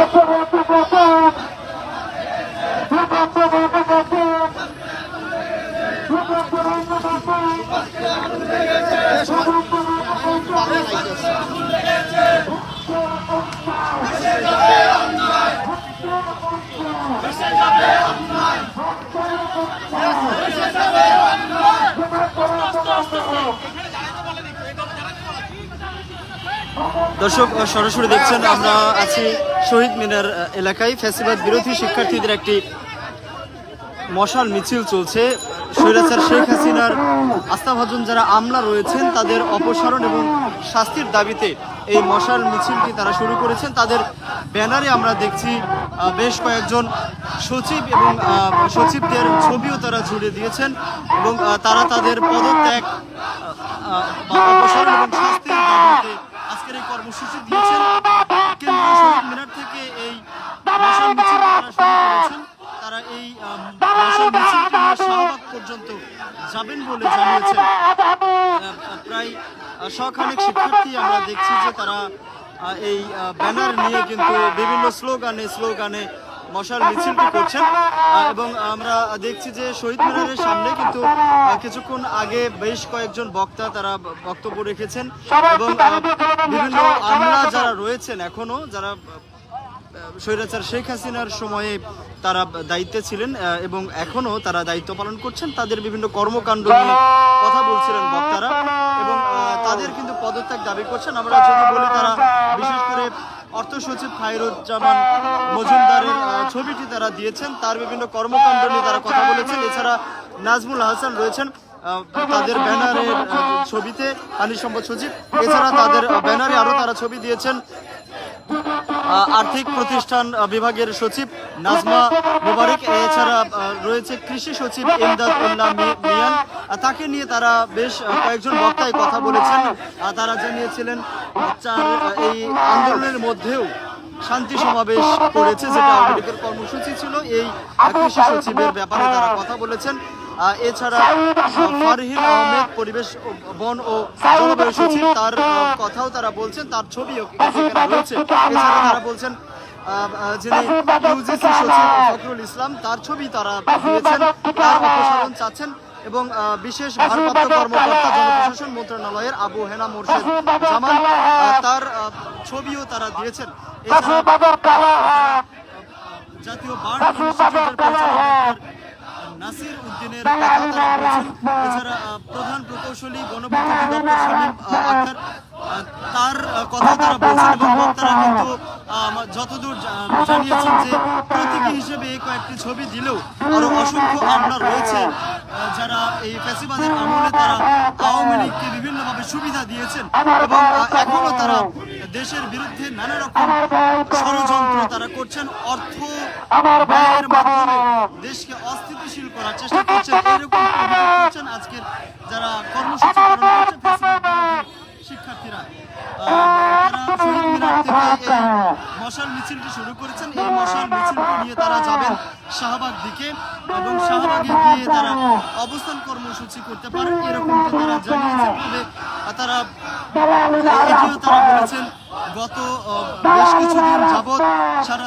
Let's go! দর্শক সরাসরি দেখছেন, আমরা আছি শহীদ মিনার এলাকায়। ফ্যাসিবাদ বিরোধী শিক্ষার্থীদের একটি মশাল মিছিল চলছে। স্বৈরাচার শেখ হাসিনার আস্থাভাজন যারা আমলা রয়েছেন, তাদের অপসারণ এবং শাস্তির দাবিতে এই মশাল মিছিলটি তারা শুরু করেছেন। তাদের ব্যানারে আমরা দেখছি বেশ কয়েকজন সচিব এবং সচিবদের ছবিও তারা ঝুলিয়ে দিয়েছেন এবং তারা তাদের পদত্যাগ অপসারণ এবং শাস্তির দাবিতে আজকের এই কর্মসূচি দিয়েছেন কেন্দ্রীয় শহীদ মিনার থেকে এই মশাল মিছিল তারা শুরু করেছেন তারা এই আম, মশাল মিছিলটি নিয়ে শাহবাগ পর্যন্ত যাবেন বলে জানিয়েছেন। প্রায় শখানেক শিক্ষার্থী আমরা দেখছি যে তারা এই ব্যানার নিয়ে কিন্তু বিভিন্ন স্লোগানে স্লোগানে মশাল মিছিলটি করছেন। এবং আমরা দেখছি যে শহীদ মিনারের সামনে কিন্তু কিছুক্ষণ আগে বেশ কয়েকজন বক্তা তারা বক্তব্য রেখেছেন। এবং বিভিন্ন আমলা যারা রয়েছেন এখনও, যারা স্বৈরাচার শেখ হাসিনার সময়ে তারা দায়িত্বে ছিলেন এবং এখনও তারা দায়িত্ব পালন করছেন। তাদের বিভিন্ন কর্মকাণ্ড নিয়ে কথা বলছিলেন বক্তারা, এবং তাদের কিন্তু পদত্যাগ দাবি করছেন। আমরা যদি বলি তারা বিশেষ করে অর্থ সচিব খায়রুজ্জামান মজুমদারের ছবিটি তারা দিয়েছেন। তার বিভিন্ন কর্মকাণ্ড নিয়ে তারা কথা বলেছেন। এছাড়া নাজমুল হাসান রয়েছেন তাদের ব্যানারের ছবিতে পানি সম্পদ সচিব। এছাড়া তাদের ব্যানারে আরও তারা ছবি দিয়েছেন। আর্থিক প্রতিষ্ঠান বিভাগের সচিব নাজমা মোবারক, এছাড়া রয়েছে কৃষি সচিব ইমদাদ উল্লাহ মিয়ান। তাকে নিয়ে তারা বেশ কয়েকজন বক্তায় কথা বলেছেন। তারা জানিয়েছিলেন এই আন্দোলনের মধ্যেও শান্তি সমাবেশ করেছে, যেটা আওয়ামী লীগের কর্মসূচি ছিল। এই কৃষি সচিবের ব্যাপারে তারা কথা বলেছেন। এছাড়া ফারহিন আহমেদ পরিবেশ বন ও জলবায়ু সচিব তার কথাও তারা বলছেন তার ছবিও সেখানে রয়েছে। এছাড়া তারা বলছেন যিনি ইউজিসি সচিব ফখরুল ইসলাম তার ছবি তারা দিয়েছেন তার অপসারণ চাচ্ছেন এবং বিশেষ ভারপ্রাপ্ত কর্মকর্তা জনপ্রশাসন মন্ত্রণালয়ের আবু হেনা মোর্শেদ জামান তার ছবিও তারা দিয়েছেন। জাতীয় বার্ড পরিচালক ডক্টর নাসির উদ্দিনের কথা এছাড়া প্রধান প্রকৌশলী আক্তার তার কথাও তারা বলছেন এবং বক্তারা কিন্তু যতদূর জানিয়েছেন যে প্রতীকী হিসেবে কয়েকটি ছবি দিলেও আরও অসংখ্য আমলা রয়েছে। যারা এই ফ্যাসিবাদের আমলে তারা আওয়ামী লীগকে বিভিন্নভাবে সুবিধা দিয়েছেন এবং এখনও তারা দেশের বিরুদ্ধে নানা রকম ষড়যন্ত্র তারা করছেন। অর্থ ব্যয়ের মাধ্যমে করছেন এরকম করছেন আজকের যারা কর্মসূচি পালন করছেন শিক্ষার্থীরা। শহীদ মিনার থেকে মশাল মিছিলটি শুরু করেছেন এই মশাল মিছিলটি নিয়ে তারা যাবেন শাহবাগ দিকে এবং শাহবাগে গিয়ে তারা অবস্থান কর্মসূচি করতে পারেন এরকমটা তারা জানিয়েছেন। তবে তারা এটিও তারা বলেছেন গত বেশ কিছুদিন যাবৎ সারা